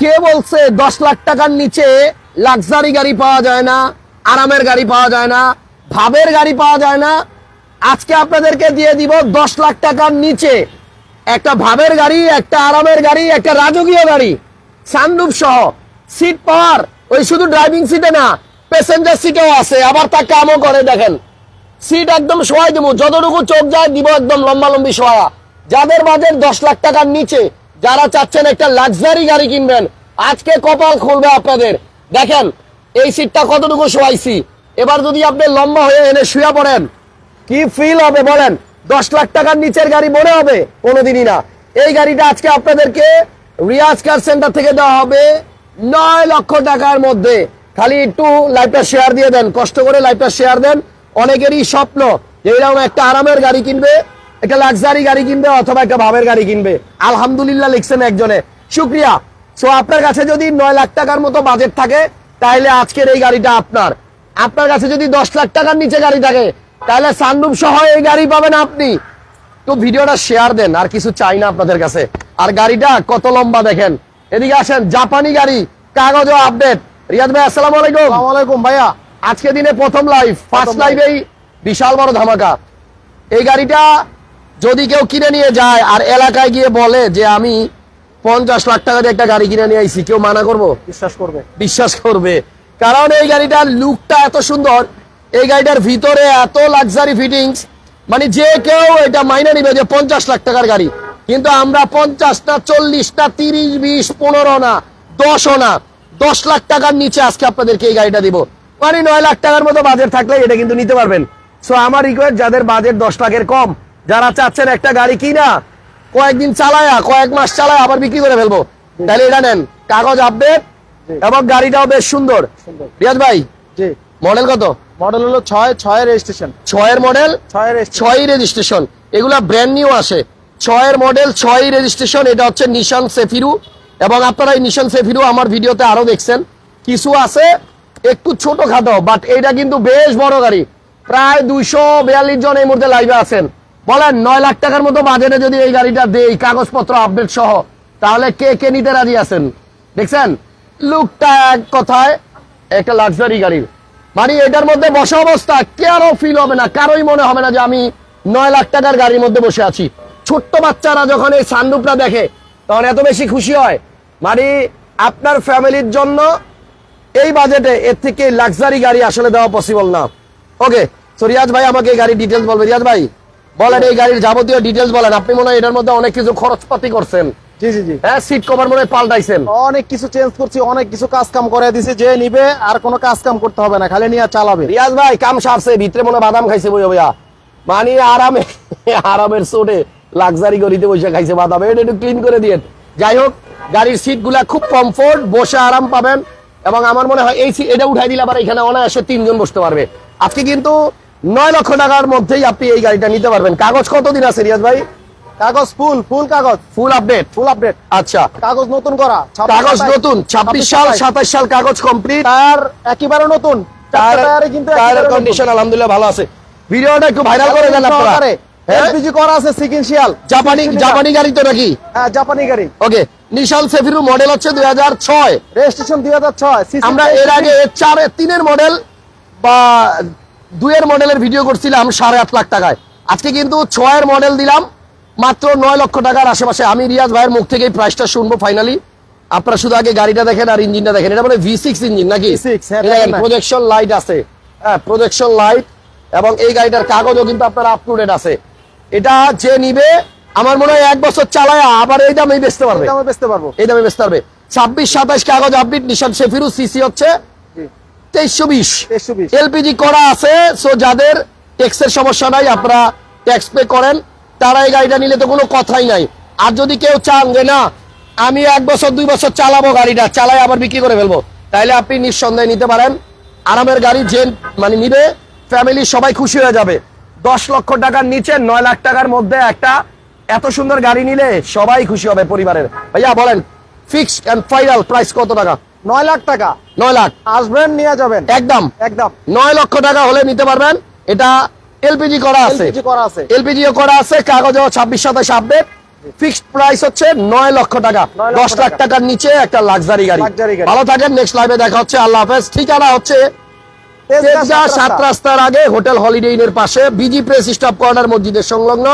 কে বলছে দশ লাখ টাকার নিচে লাক্সারি গাড়ি পাওয়া যায় না, আরামের গাড়ি পাওয়া যায় না, ভাবের গাড়ি পাওয়া যায় না? আজকে আপনাদেরকে দিয়ে দিব দশ লাখ টাকার নিচে একটা ভাবের গাড়ি, একটা আরামের গাড়ি, একটা রাজকীয় গাড়ি সানরুফ সহ। সিট পাওয়ার ওই শুধু ড্রাইভিং সিটে না প্যাসেঞ্জার সিটেও আছে, আবার তা কামও করে দেখেন। সিট একদম শোয়াই দিব, যতটুকু চোখ যায় দিব একদম লম্বা লম্বি শোয়া যাদের বাজেট দশ লাখ টাকার নিচে যারা চাচ্ছেন একটা লাক্সারি গাড়ি কিনবেন, আজকে কপাল খুলবে আপনাদের। দেখেন, এই সিটটা কতটুকু শোয়াইছি এবার যদি আপনি লম্বা হয়ে এনে শুয়ে পড়েন, কি ফিল হবে বলেন? দশ লাখ টাকার নিচের গাড়ি মনে হবে, কোনোদিনই না। এই গাড়িটা আজকে আপনাদেরকে রিয়াজ কার সেন্টার থেকে দেওয়া হবে নয় লক্ষ টাকার মধ্যে। খালি একটু লাইফটা শেয়ার দিয়ে দেন, কষ্ট করে লাইফটা শেয়ার দেন। অনেকেরই স্বপ্ন যে এরকম একটা আরামের গাড়ি কিনবে একটা লাক্সারি গাড়ি কিনবে অথবা একটা ভাবের গাড়ি কিনবে। আলহামদুলিল্লাহ লিখছেন একজনে। শুক্রিয়া। সো আপনার কাছে যদি নয় লাখ টাকার মতো বাজেট থাকে তাহলে আজকের এই গাড়িটা আপনার। আপনার কাছে যদি দশ লাখ টাকার নিচে গাড়ি থাকে তাহলে সানরুফ সহ এই গাড়ি পাবেন আপনি। তো ভিডিওটা শেয়ার দেন আর কিছু চাই না আপনাদের কাছে। আর গাড়িটা কত লম্বা দেখেন। এদিকে আসেন জাপানি গাড়ি কাগজ আপডেট রিয়াদ ভাই আসসালামু আলাইকুম। আলাইকুম ভাইয়া। আজকে দিনে প্রথম লাইভ ফার্স্ট লাইভেই বিশাল বড় ধামাকা। এই গাড়িটা যদি কেউ কিনে নিয়ে যায় আর এলাকায় গিয়ে বলে যে আমি পঞ্চাশ লাখ টাকা দিয়ে একটা গাড়ি কিনে নিয়ে আইছি কেউ মানা করব? বিশ্বাস করবে। বিশ্বাস করবে। কারণ এই গাড়িটার লুকটা এত সুন্দর এই গাড়িটার ভিতরে এত লাক্সারি ফিটিংস মানে যে কেউ এটা মাইনে নিবে যে পঞ্চাশ লাখ টাকার গাড়ি। কিন্তু আমরা পঞ্চাশটা চল্লিশটা তিরিশ বিশ পনেরো না দশও না দশ লাখ টাকার নিচে আজকে আপনাদেরকে এই গাড়িটা দিব। মানে নয় লাখ টাকার মতো বাজেট থাকলে এটা কিন্তু নিতে পারবেন। সো আমার রিকোয়েস্ট যাদের বাজেট দশ লাখের কম যারা চাচ্ছেন একটা গাড়ি কিনা কয়েকদিন চালায়া কয়েক মাস চালায় আবার বিক্রি করে ফেলব। তাহলে এটা নেন। কাগজ আপডেট। এবং গাড়িটাও বেশ সুন্দর। রিয়াজ ভাই মডেল কত? মডেল হলো ছয় ছয় রেজিস্ট্রেশন ছয়ের মডেল ছয় রেজিস্ট্রেশন ছয় রেজিস্ট্রেশন এগুলা ব্র্যান্ড নিউ আসে। ছয়ের মডেল ছয় রেজিস্ট্রেশন এটা হচ্ছে নিশান সেফিরু এবং আপনারা এই নিশান সেফিরু আমার ভিডিওতে আরও দেখছেন। কিছু আছে একটু ছোট খাটো বাট এটা কিন্তু বেশ বড় গাড়ি। প্রায় দুইশো বিয়াল্লিশ জন এই মুহূর্তে লাইভে আছেন। বলেন, নয় লাখ টাকার মতো বাজেটে যদি এই গাড়িটা দেই, কাগজপত্র আপডেট সহ, তাহলে কে কে নিতে রাজি আছেন? দেখছেন? লুকটা এক কথায় একটা লাক্সারি গাড়ির। মানে এটার মধ্যে বসা অবস্থা কারও ফিল হবে না? কারোই মনে হবে না যে আমি নয় লাখ টাকার গাড়ির মধ্যে বসে আছি। ছোট্ট বাচ্চারা যখন এই সানরুফটা দেখে, তখন এত বেশি খুশি হয়। মানে আপনার ফ্যামিলির জন্য এই বাজেটে এর থেকে লাক্সারি গাড়ি আসলে দেওয়া পসিবল না। ওকে তো রিয়াজ ভাই আমাকে গাড়ির ডিটেলস বলবে। রিয়াজ ভাই বলেন এই গাড়ির যাবতীয় ডিটেলস বলেন। আপনি মনে হয় এটার মধ্যে অনেক কিছু খরচপাতি করছেন। জি জি জি। হ্যাঁ সিট কভার মনে পাল্টাইছেন। অনেক কিছু চেঞ্জ করছি অনেক কিছু কাজ কাম করে দিছি যে নিবে আর কোনো কাজ কাম করতে হবে না খালি নিয়ে চালাবে। রিয়াজ ভাই কাম সারছে ভিতরে মনে হয় বাদাম খাইছে বইয়া বইয়া। মানে আরামে আরামের সোটে লাক্সারি গড়িতে বসে খাইছে বাদাম। এটা একটু ক্লিন করে দিয়ে যাই হোক গাড়ির সিটগুলা খুব কমফোর্ট বসে আরাম পাবেন। এবং আমার মনে হয় এই এটা উঠাই দিলে আবার এখানে অনায়াসে তিনজন বসতে পারবে। আজকে কিন্তু নয় লক্ষ টাকার মধ্যেই আপনি এই গাড়িটা নিতে পারবেন। কাগজ কতদিন আছে রিয়াজ ভাই? কাগজ ফুল ফুল কাগজ। ফুল আপডেট ফুল আপডেট আচ্ছা। কাগজ নতুন করা কাগজ নতুন ছাব্বিশ সাল 27, সাতাশ সাল কাগজ কমপ্লিট আর একেবারে নতুন। চারটা টায়ারে কিন্তু টায়ারের কন্ডিশন আলহামদুলিল্লাহ ভালো আছে। ভিডিওটা একটু ভাইরাল করে দেন আপনারা। সহকারে। LPG করা আছে সিকেন্সিয়াল জাপানি জাপানি গাড়ি তো নাকি? হ্যাঁ জাপানি গাড়ি। ওকে নিশান সেফিরু মডেল হচ্ছে দুই হাজার ছয়। রেজিস্ট্রেশন দুই হাজার ছয় আমরা এর আগে চার তিনের মডেল বা দুইয়ের মডেলের ভিডিও করছিলাম সাড়ে আট লাখ টাকায়। আজকে কিন্তু ছয়ের মডেল দিলাম মাত্র নয় লক্ষ টাকার আশেপাশে। আমি রিয়াজ ভাইয়ের মুখ থেকে প্রাইসটা শুনব ফাইনালি আপনারা শুধু আগে গাড়িটা দেখেন আর ইঞ্জিনটা দেখেন। এটা মানে ভি সিক্স ইঞ্জিন নাকি? V6, হ্যাঁ। প্রজেকশন লাইট আছে। হ্যাঁ প্রজেকশন লাইট এবং এই গাড়িটার কাগজও কিন্তু আপনার আপ টু ডেট আছে। এটা যে নিবে আমার মনে হয় এক বছর চালায় আবার এই দামে বেচতে পারবে। বেচতে পারব। এই দামে বেচতে পারবে। ছাব্বিশ সাতাশ কাগজ আপডেট নিশান সেফিরু সিসি হচ্ছে। তেইশশো বিশ। এলপিজি করা আছে সো যাদের ট্যাক্সের সমস্যা নাই আপনারা ট্যাক্স পে করেন। তারা এই গাড়িটা নিলে তো কোনো কথাই নাই। আর যদি কেউ চান যে না আমি এক বছর দুই বছর চালাবো গাড়িটা চালাই আবার বিক্রি করে ফেলব তাইলে আপনি নিঃসন্দেহে নিতে পারেন। আরামের গাড়ি যে মানে নিবে ফ্যামিলি সবাই খুশি হয়ে যাবে। দশ লক্ষ টাকার নিচে নয় লাখ টাকার মধ্যে একটা এত সুন্দর গাড়ি নিলে সবাই খুশি হবে পরিবারের। ভাইয়া বলেন ফিক্সড অ্যান্ড ফাইনাল প্রাইস কত টাকা? নয় লাখ টাকা। নয় লাখ। আসবেন নিয়ে যাবেন। একদম। একদম। নয় লক্ষ টাকা হলে নিতে পারবেন। এটা এলপিজি করা আছে। এলপিজি করা আছে। এলপিজিও করা আছে কাগজও ছাব্বিশ সাতাশ আপডেট ফিক্সড প্রাইস হচ্ছে নয় লক্ষ টাকা। দশ লাখ টাকার নিচে একটা লাক্সারি গাড়ি। ভালো থাকেন নেক্সট লাইভে দেখা হচ্ছে। আল্লাহ হাফেজ। ঠিকানা হচ্ছে সাত রাস্তার আগে হোটেল হলিডে ইনের পাশে বিজি প্রেস স্টপ কর্নার মসজিদের সংলগ্ন।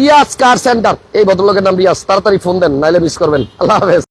Riaz car centre. এই ভদ্রলোকের নাম রিয়াজ। তাড়াতাড়ি ফোন দেন, নাইলে মিস করবেন। আল্লাহ হাফেজ।